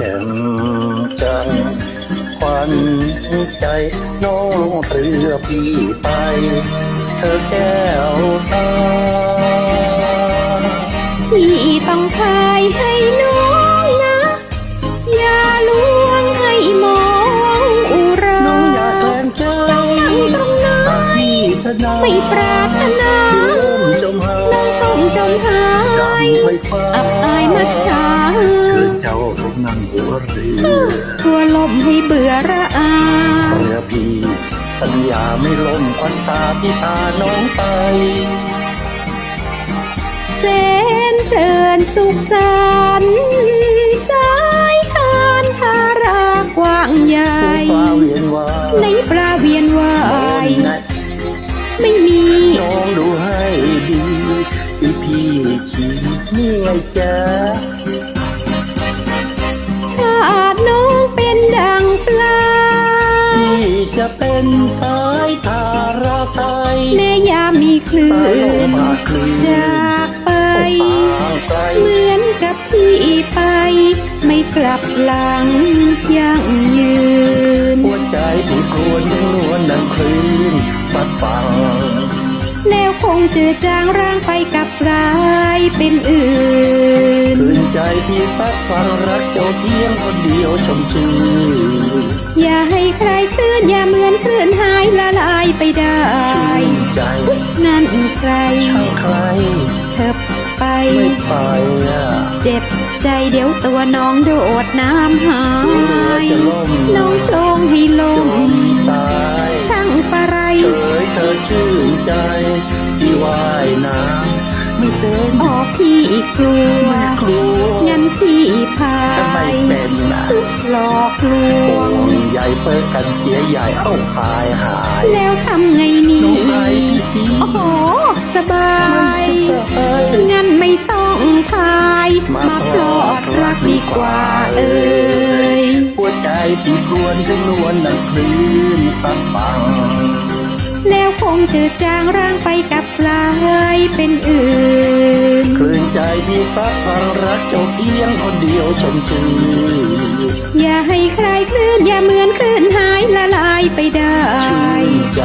จ่มจันควันใจน้องลงเรือพี่ไป เธอแก้วตาพี่ต้องคายให้น้องนะ อย่าลวงให้มองอุราน้องอย่าแกล้งใจตั้งตรงนั้นไม่ปรา วเรือทั่วลมให้เบื่อระอาเรือพี่สัญญาไม่ล่มควันตาพี่ตาน้องไปแสนเพลินสุขสันต์สายทานทารากว้างใหญ่ฟ้าเวียนวาในปลาเวียนว่ายนะไม่มีน้องดูให้ดีที่พี่ชี้นี่ไงจ๊ะ จะเป็นสายทาราสายแม่ยามมีคลื่สายลนมพาคลื่นจากไปห่างไกลเหมือนกับพี่ไป ไม่กลับหลังยั่งยืน หัวใจพี่กลวนยังนวลนังคลื่นฟัดฟังแล้วค งเจือจางร่างไปกับกลายเป็นอื่นคืนใจพี่ซักฟังรักเจ้าเพียงคนเดียวชมชื่นอย่าให้ใครคลื่นอย่าเหมือนคลื่นหายละลายไปได้ชื่นใจนั่นใครช่างใครเธอไปไม่ไปอะเจ็บใจเดี๋ยวตัวน้องโดดน้ำหายจะล่มน้องโปรงให้ลจม ไม่เป็นออกพี่กลัวกลัวงั้นพี่พาทำไมยเป็นอะหลอกลวห่วงงใหญ่เปิดกันเสียใหญ่เอ้าพายหาย แล้วทำไงนี่น้องไปพี่สิโอ้โหสบายเอ้ยงั้นไม่ต้องพาย มามาพลอดรักดีกว่าเอ้ยหัวใจพี่กวนถึงนวลนังคลื่นสักฟัง แล้วคงจืดจางร่างไปกับกลายเป็นอื่น คลื่นใจพี่ซักฟังรักเจ้าเพียงคนเดียวชมชื่นอย่าให้ใครคลื่นอย่าเหมือนคลื่นหายละลายไปได้ชื่นใจ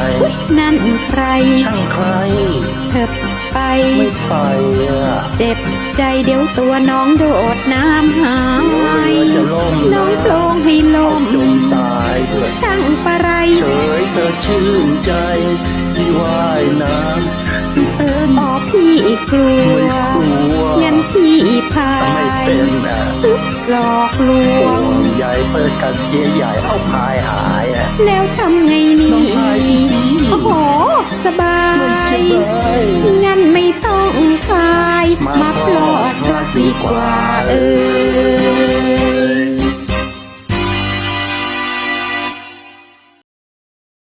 นั่นใคร ช่างใครเธอไปไม่ไปอะเจ็บใจเดี๋ยวตัวน้องโดดน้ำหาเดี๋ยวยเรือจะล่มน้องโปรงให้ลมจมตา ชื่นใจพี่ว่ายน้ำพี่เป็นออกพี่กลัวไม่กลัวงั้นพี่พาทำไมยเป็นอะหลอกลวห่วงงใหญ่เปิดกันเสียใหญ่เอาพายหายอะแล้วทำไงนี่น้องพายพี่สิโอ้โหสบาไม่สย